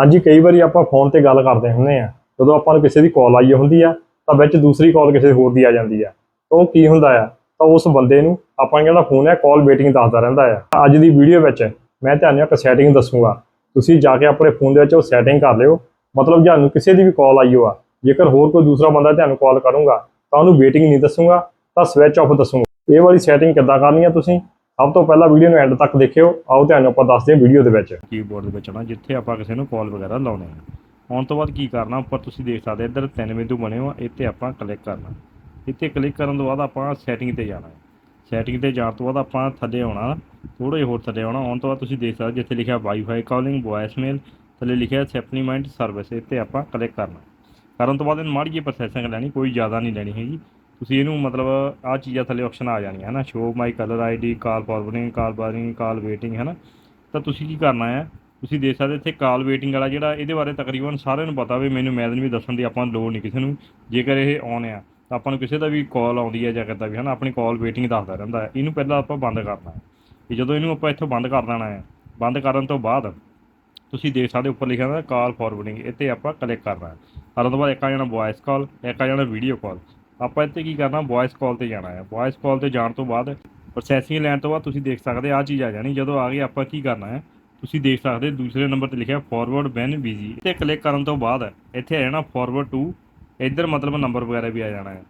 ਹਾਂਜੀ, ਕਈ ਵਾਰੀ ਆਪਾਂ ਫੋਨ ਤੇ ਗੱਲ ਕਰਦੇ ਹੁੰਦੇ ਆ ਜਦੋਂ ਆਪਾਂ ਨੂੰ ਕਿਸੇ ਦੀ ਕਾਲ ਆਈ ਹੁੰਦੀ ਆ, ਤਾਂ ਵਿੱਚ ਦੂਸਰੀ ਕਾਲ ਕਿਸੇ ਹੋਰ ਦੀ ਆ ਜਾਂਦੀ ਆ। ਤਾਂ ਉਹ ਕੀ ਹੁੰਦਾ ਆ? ਤਾਂ ਉਸ ਬੰਦੇ ਨੂੰ ਆਪਾਂ ਜਿਹੜਾ ਫੋਨ ਹੈ ਕਾਲ ਵੇਟਿੰਗ ਦੱਸਦਾ ਰਹਿੰਦਾ ਆ। ਅੱਜ ਦੀ ਵੀਡੀਓ ਵਿੱਚ ਮੈਂ ਤੁਹਾਨੂੰ ਇੱਕ ਸੈਟਿੰਗ ਦੱਸੂਗਾ। ਤੁਸੀਂ ਜਾ ਕੇ ਆਪਣੇ ਫੋਨ ਦੇ ਵਿੱਚ ਉਹ ਸੈਟਿੰਗ ਕਰ ਲਿਓ। ਮਤਲਬ ਤੁਹਾਨੂੰ ਕਿਸੇ ਦੀ ਵੀ ਕਾਲ ਆਈ ਹੋ ਆ, ਜੇਕਰ ਹੋਰ ਕੋਈ ਦੂਸਰਾ ਬੰਦਾ ਤੁਹਾਨੂੰ ਕਾਲ ਕਰੂੰਗਾ, ਤਾਂ ਉਹਨੂੰ ਵੇਟਿੰਗ ਨਹੀਂ ਦੱਸੂਗਾ, ਤਾਂ ਸਵਿਚ ਆਫ ਦੱਸੂਗਾ। ਇਹ ਵਾਲੀ ਸੈਟਿੰਗ ਕਿੱਦਾਂ ਕਰਨੀ ਆ ਤੁਸੀਂ? ਸਭ ਤੋਂ ਪਹਿਲਾਂ ਵੀਡੀਓ ਨੂੰ ਐਂਡ ਤੱਕ ਦੇਖਿਓ। ਆਓ ਤੁਹਾਨੂੰ ਆਪਾਂ ਦੱਸਦੇ ਹਾਂ ਵੀਡੀਓ ਦੇ ਵਿੱਚ। ਕੀਬੋਰਡ ਦੇ ਵਿੱਚ ਨਾ, ਜਿੱਥੇ ਆਪਾਂ ਕਿਸੇ ਨੂੰ ਕਾਲ ਵਗੈਰਾ ਲਾਉਣੇ ਆ। ਆਉਣ ਤੋਂ ਬਾਅਦ ਕੀ ਕਰਨਾ, ਉੱਪਰ ਤੁਸੀਂ ਦੇਖ ਸਕਦੇ ਇੱਧਰ ਤਿੰਨ ਬਿੰਦੂ ਬਣੇ ਹੋ ਆ, ਇੱਥੇ ਆਪਾਂ ਕਲਿੱਕ ਕਰਨਾ। ਇੱਥੇ ਕਲਿੱਕ ਕਰਨ ਤੋਂ ਬਾਅਦ ਆਪਾਂ ਸੈਟਿੰਗ ਤੇ ਜਾਣਾ ਹੈ। ਸੈਟਿੰਗ ਤੇ ਜਾਣ ਤੋਂ ਬਾਅਦ ਆਪਾਂ ਥੱਲੇ ਆਉਣਾ ਥੋੜਾ ਜਿਹਾ ਹੋਰ ਥੱਲੇ ਆਉਣਾ। ਆਉਣ ਤੋਂ ਬਾਅਦ ਤੁਸੀਂ ਦੇਖ ਸਕਦੇ ਜਿੱਥੇ ਲਿਖਿਆ ਵਾਈਫਾਈ ਕਾਲਿੰਗ ਵੌਇਸਮੇਲ ਥੱਲੇ ਲਿਖਿਆ ਸੈਪਲੀਮੈਂਟ ਸਰਵਿਸ ਇੱਥੇ ਆਪਾਂ ਕਲਿੱਕ ਕਰਨਾ। ਕਰਨ ਤੋਂ ਬਾਅਦ ਇਹਨੂੰ ਮਾੜੀ ਜਿਹੀ ਪ੍ਰੋਸੈਸਿੰਗ ਲੈਣੀ, ਕੋਈ ਜ਼ਿਆਦਾ ਨਹੀਂ ਲੈਣੀ ਹੈਗੀ। ਤੁਸੀਂ ਇਹਨੂੰ ਮਤਲਬ ਆਹ ਚੀਜ਼ਾਂ ਥੱਲੇ ਆਪਸ਼ਨ ਆ ਜਾਣੀਆਂ ਹੈ ਨਾ show my colour ID call forwarding call barring call waiting ਹੈ ਨਾ ਤਾਂ ਤੁਸੀਂ ਕੀ ਕਰਨਾ ਹੈ? ਤੁਸੀਂ ਦੇਖ ਸਕਦੇ ਇੱਥੇ ਕਾਲ ਵੇਟਿੰਗ ਵਾਲਾ ਜਿਹੜਾ ਇਹਦੇ ਬਾਰੇ ਤਕਰੀਬਨ ਸਾਰਿਆਂ ਨੂੰ ਪਤਾ ਵੀ ਮੈਨੂੰ ਮੈਦਨ ਵੀ ਦੱਸਣ ਦੀ ਆਪਾਂ ਨੂੰ ਲੋੜ ਨਹੀਂ ਕਿਸੇ ਨੂੰ। ਜੇਕਰ ਇਹ ਔਨ ਆ ਤਾਂ ਆਪਾਂ ਨੂੰ ਕਿਸੇ ਦਾ ਵੀ ਕਾਲ ਆਉਂਦੀ ਹੈ ਜਾਂ ਕਿੱਦਾਂ ਵੀ ਹੈ ਨਾ ਆਪਣੀ ਕਾਲ ਵੇਟਿੰਗ ਦੱਸਦਾ ਰਹਿੰਦਾ ਹੈ। ਇਹਨੂੰ ਪਹਿਲਾਂ ਆਪਾਂ ਬੰਦ ਕਰਨਾ ਹੈ। ਤੇ ਜਦੋਂ ਇਹਨੂੰ ਆਪਾਂ ਇੱਥੋਂ ਬੰਦ ਕਰ ਦੇਣਾ ਹੈ, ਬੰਦ ਕਰਨ ਤੋਂ ਬਾਅਦ ਤੁਸੀਂ ਦੇਖ ਸਕਦੇ ਉੱਪਰ ਲਿਖਿਆ ਹੁੰਦਾ ਕਾਲ ਫਾਰਵਰਡਿੰਗ ਇੱਥੇ ਆਪਾਂ ਕਲਿੱਕ ਕਰਨਾ ਹੈ। ਕਰਨ ਤੋਂ ਬਾਅਦ ਇੱਕ ਆ ਜਾਣਾ ਵੌਇਸ ਕਾਲ ਇੱਕ ਆ ਜਾਣਾ ਵੀਡੀਓ ਕਾਲ ਆਪਾਂ ਇੱਥੇ ਕੀ ਕਰਨਾ ਵੌਇਸ ਕਾਲ ਤੇ ਜਾਣਾ ਹੈ। ਵੌਇਸ ਕਾਲ ਤੇ ਜਾਣ ਤੋਂ ਬਾਅਦ ਪ੍ਰੋਸੈਸਿੰਗ ਲੈਣ ਤੋਂ ਬਾਅਦ ਤੁਸੀਂ ਦੇਖ ਸਕਦੇ ਆ ਚੀਜ਼ ਆ ਜਾਣੀ। ਜਦੋਂ ਆ ਗਈ, ਆਪਾਂ ਕੀ ਕਰਨਾ ਹੈ, ਤੁਸੀਂ ਦੇਖ ਸਕਦੇ, ਦੂਸਰੇ ਨੰਬਰ ਤੇ ਲਿਖਿਆ ਫਾਰਵਰਡ ਬੈਨ ਬੀਜੀ ਇੱਥੇ ਕਲਿੱਕ ਕਰਨ ਤੋਂ ਬਾਅਦ ਇੱਥੇ ਆ ਜਾਣਾ ਫਾਰਵਰਡ ਟੂ ਇੱਧਰ ਮਤਲਬ ਨੰਬਰ ਵਗੈਰਾ ਵੀ ਆ ਜਾਣਾ ਹੈ।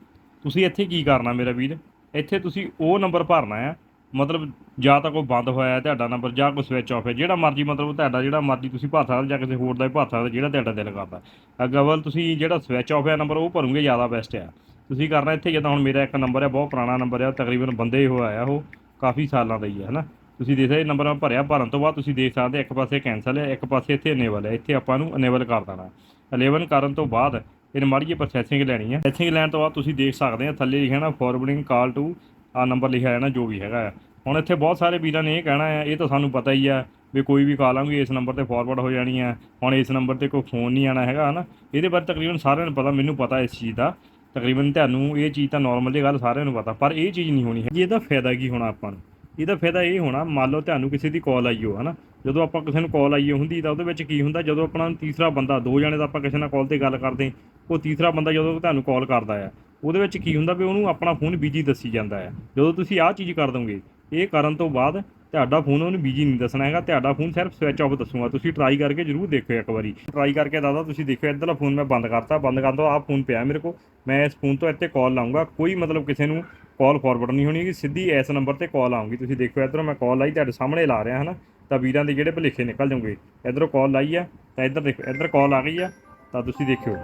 ਤੁਸੀਂ ਇੱਥੇ ਕੀ ਕਰਨਾ ਮੇਰਾ ਵੀਰ? ਇੱਥੇ ਤੁਸੀਂ ਉਹ ਨੰਬਰ ਭਰਨਾ ਹੈ, ਮਤਲਬ ਜਾਂ ਤਾਂ ਕੋਈ ਬੰਦ ਹੋਇਆ ਹੈ ਤੁਹਾਡਾ ਨੰਬਰ ਜਾਂ ਕੋਈ ਸਵਿਚ ਆਫ ਹੈ। ਜਿਹੜਾ ਮਰਜ਼ੀ ਮਤਲਬ ਤੁਹਾਡਾ ਜਿਹੜਾ ਮਰਜ਼ੀ ਤੁਸੀਂ ਭਰ ਸਕਦੇ, ਜਾਂ ਕਿਸੇ ਹੋਰ ਦਾ ਵੀ ਭਰ ਸਕਦੇ, ਜਿਹੜਾ ਤੁਹਾਡਾ ਦਿਲ ਕਰਦਾ ਅਗਵਲ ਤੁਸੀਂ ਜਿਹੜਾ ਸਵਿਚ ਆਫ ਹੈ ਨੰਬਰ ਉਹ ਭਰੋਗੇ, ਜ਼ਿਆਦਾ ਬੈਸਟ ਹੈ। ਤੁਸੀਂ ਕਰਨਾ ਇੱਥੇ, ਜਿੱਦਾਂ ਹੁਣ ਮੇਰਾ ਇੱਕ ਨੰਬਰ ਹੈ ਬਹੁਤ ਪੁਰਾਣਾ ਨੰਬਰ ਹੈ ਤਕਰੀਬਨ ਬੰਦੇ ਹੀ ਹੋਇਆ ਆ ਉਹ, ਕਾਫੀ ਸਾਲਾਂ ਦਾ ਹੀ ਹੈ ਹਨਾ? ਤੁਸੀਂ ਦੇਖ ਸਕਦੇ ਨੰਬਰ ਭਰਿਆ, ਭਰਨ ਤੋਂ ਬਾਅਦ ਤੁਸੀਂ ਦੇਖ ਸਕਦੇ ਇੱਕ ਪਾਸੇ ਕੈਂਸਲ ਹੈ ਇੱਕ ਪਾਸੇ ਇੱਥੇ ਅਨੇਬਲ ਹੈ ਇੱਥੇ ਆਪਾਂ ਨੂੰ ਅਨੇਬਲ ਕਰ ਦੇਣਾ। 11 ਕਰਨ ਤੋਂ ਬਾਅਦ ਇਹ ਮਾੜੀ ਜਿਹੀ ਪ੍ਰੋਸੈਸਿੰਗ ਲੈਣੀ ਹੈ ਪ੍ਰੋਸੈਸਿੰਗ ਲੈਣ ਤੋਂ ਬਾਅਦ ਤੁਸੀਂ ਦੇਖ ਸਕਦੇ ਆ, ਥੱਲੇ ਲਿਖਿਆ ਨਾ ਫਾਰਵਰਡਿੰਗ ਕਾਲ ਟੂ ਆ ਨੰਬਰ ਲਿਖਿਆ ਹੈ ਜੋ ਵੀ ਹੈਗਾ ਆ। ਹੁਣ ਇੱਥੇ ਬਹੁਤ ਸਾਰੇ ਵੀਰਾਂ ਨੇ ਇਹ ਕਹਿਣਾ ਹੈ ਇਹ ਤਾਂ ਸਾਨੂੰ ਪਤਾ ਹੀ ਆ ਵੀ ਕੋਈ ਵੀ ਕਾਲ ਆਉਂਗੀ ਇਸ ਨੰਬਰ ਤੇ ਫਾਰਵਰਡ ਹੋ ਜਾਣੀ ਆ। ਹੁਣ ਇਸ ਨੰਬਰ ਤੇ ਕੋਈ ਫੋਨ ਨਹੀਂ ਆਣਾ ਹੈਗਾ, ਹਨਾ? ਇਹਦੇ ਬਾਰੇ ਤਕਰੀਬਨ ਸਾਰਿਆਂ ਨੂੰ ਪਤਾ, ਮੈਨੂੰ ਪਤਾ ਇਸ ਚੀਜ਼ ਦਾ। ਤਕਰੀਬਨ ਤੁਹਾਨੂੰ ਇਹ ਚੀਜ਼ ਤਾਂ ਨਾਰਮਲ ਜਿਹੀ ਗੱਲ ਸਾਰਿਆਂ ਨੂੰ ਪਤਾ, ਪਰ ਇਹ ਚੀਜ਼ ਨਹੀਂ ਹੋਣੀ ਹੈ ਇਹਦਾ ਫਾਇਦਾ ਕੀ ਹੋਣਾ ਆਪਾਂ ਨੂੰ? ਇਹਦਾ ਫਾਇਦਾ ਇਹ ਹੋਣਾ, ਮੰਨ ਲਓ ਤੁਹਾਨੂੰ ਕਿਸੇ ਦੀ ਕਾਲ ਆਈ ਹੋ, ਹਨਾ? ਜਦੋਂ ਆਪਾਂ ਕਿਸੇ ਨੂੰ ਕਾਲ ਆਈ ਹੁੰਦੀ ਤਾਂ ਉਹਦੇ ਵਿੱਚ ਕੀ ਹੁੰਦਾ, ਜਦੋਂ ਆਪਣਾ ਤੀਸਰਾ ਬੰਦਾ, ਦੋ ਜਣੇ ਦਾ ਆਪਾਂ ਕਿਸੇ ਨਾਲ ਕਾਲ ਤੇ ਗੱਲ ਕਰਦੇ, ਉਹ ਤੀਸਰਾ ਬੰਦਾ ਜਦੋਂ ਤੁਹਾਨੂੰ ਕਾਲ ਕਰਦਾ ਆ, ਉਹਦੇ ਵਿੱਚ ਕੀ ਹੁੰਦਾ ਵੀ ਉਹਨੂੰ ਆਪਣਾ ਫੋਨ ਬਿਜ਼ੀ ਦੱਸੀ ਜਾਂਦਾ ਹੈ ਜਦੋਂ ਤੁਸੀਂ ਆਹ ਚੀਜ਼ ਕਰ ਦੋਗੇ, ਇਹ ਕਰਨ ਤੋਂ ਬਾਅਦ ਤੁਹਾਡਾ ਫੋਨ ਉਹਨੂੰ ਬਿਜ਼ੀ ਨਹੀਂ ਦੱਸਣਾ ਹੈਗਾ, ਤੁਹਾਡਾ ਫੋਨ ਸਿਰਫ ਸਵਿਚ ਆਫ ਦੱਸੂਗਾ। ਤੁਸੀਂ ਟਰਾਈ ਕਰਕੇ ਜਰੂਰ ਦੇਖਿਓ ਇੱਕ ਵਾਰੀ। ਟਰਾਈ ਕਰਕੇ ਦਾਦਾ, ਤੁਸੀਂ ਦੇਖਿਓ, ਇੱਧਰਲਾ ਫੋਨ ਮੈਂ ਬੰਦ ਕਰਤਾ, ਬੰਦ ਕਰ ਤੋਂ ਆਹ ਫੋਨ ਪਿਆ ਮੇਰੇ ਕੋਲ। ਮੈਂ ਇਸ ਫੋਨ ਤੋਂ ਇੱਥੇ ਕਾਲ ਲਾਉਂਗਾ ਕੋਈ ਮਤਲਬ ਕਿਸੇ ਨੂੰ ਕਾਲ ਫਾਰਵਰਡ ਨਹੀਂ ਹੋਣੀ ਕਿ ਸਿੱਧੀ ਇਸ ਨੰਬਰ ਤੇ ਕਾਲ ਆਉਂਗੀ ਤੁਸੀਂ ਦੇਖਿਓ, ਇੱਧਰੋਂ ਮੈਂ ਕਾਲ ਲਾਈ, ਤੁਹਾਡੇ ਸਾਹਮਣੇ ਲਾ ਰਿਹਾ ਹਨਾ। ਤਾਂ ਵੀਰਾਂ ਦੇ ਜਿਹੜੇ ਭੁਲੇਖੇ ਨਿਕਲ ਜਾਣਗੇ। ਇੱਧਰੋਂ ਕਾਲ ਲਾਈ ਆ, ਤਾਂ ਇੱਧਰ ਦੇਖੋ ਇੱਧਰ ਕਾਲ ਆ ਗਈ ਆ, ਤਾਂ ਤੁਸੀਂ ਦੇਖਿਓ।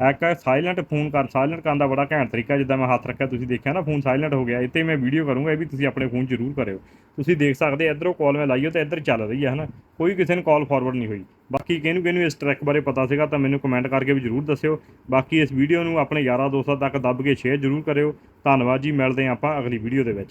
ਇੱਕ ਸਾਇਲੈਂਟ ਫੋਨ ਕਰ ਸਾਇਲੈਂਟ ਕਰਨ ਦਾ ਬੜਾ ਘੈਂਟ ਤਰੀਕਾ ਜਿੱਦਾਂ ਮੈਂ ਹੱਥ ਰੱਖਿਆ, ਤੁਸੀਂ ਦੇਖਿਆ ਨਾ ਫੋਨ ਸਾਇਲੈਂਟ ਹੋ ਗਿਆ, ਇੱਥੇ ਮੈਂ ਵੀਡੀਓ ਕਰੂੰਗਾ, ਇਹ ਵੀ ਤੁਸੀਂ ਆਪਣੇ ਫੋਨ ਜ਼ਰੂਰ ਕਰਿਓ। ਤੁਸੀਂ ਦੇਖ ਸਕਦੇ ਇੱਧਰੋਂ ਕਾਲ ਮੈਂ ਲਾਈਓ ਤੇ ਇੱਧਰ ਚੱਲ ਰਹੀ ਹੈ, ਹਨਾ। ਕੋਈ ਕਿਸੇ ਨੂੰ ਕਾਲ ਫਾਰਵਰਡ ਨਹੀਂ ਹੋਈ। ਬਾਕੀ ਕਿਹਨੂੰ ਕਿਹਨੂੰ ਇਸ ਟਰੈਕ ਬਾਰੇ ਪਤਾ ਸੀਗਾ, ਤਾਂ ਮੈਨੂੰ ਕਮੈਂਟ ਕਰਕੇ ਵੀ ਜ਼ਰੂਰ ਦੱਸਿਓ। ਬਾਕੀ ਇਸ ਵੀਡੀਓ ਨੂੰ ਆਪਣੇ ਯਾਰਾਂ ਦੋਸਤਾਂ ਤੱਕ ਦੱਬ ਕੇ ਸ਼ੇਅਰ ਜ਼ਰੂਰ ਕਰਿਓ। ਧੰਨਵਾਦ ਜੀ, ਮਿਲਦੇ ਹਾਂ ਆਪਾਂ ਅਗਲੀ ਵੀਡੀਓ ਦੇ ਵਿੱਚ।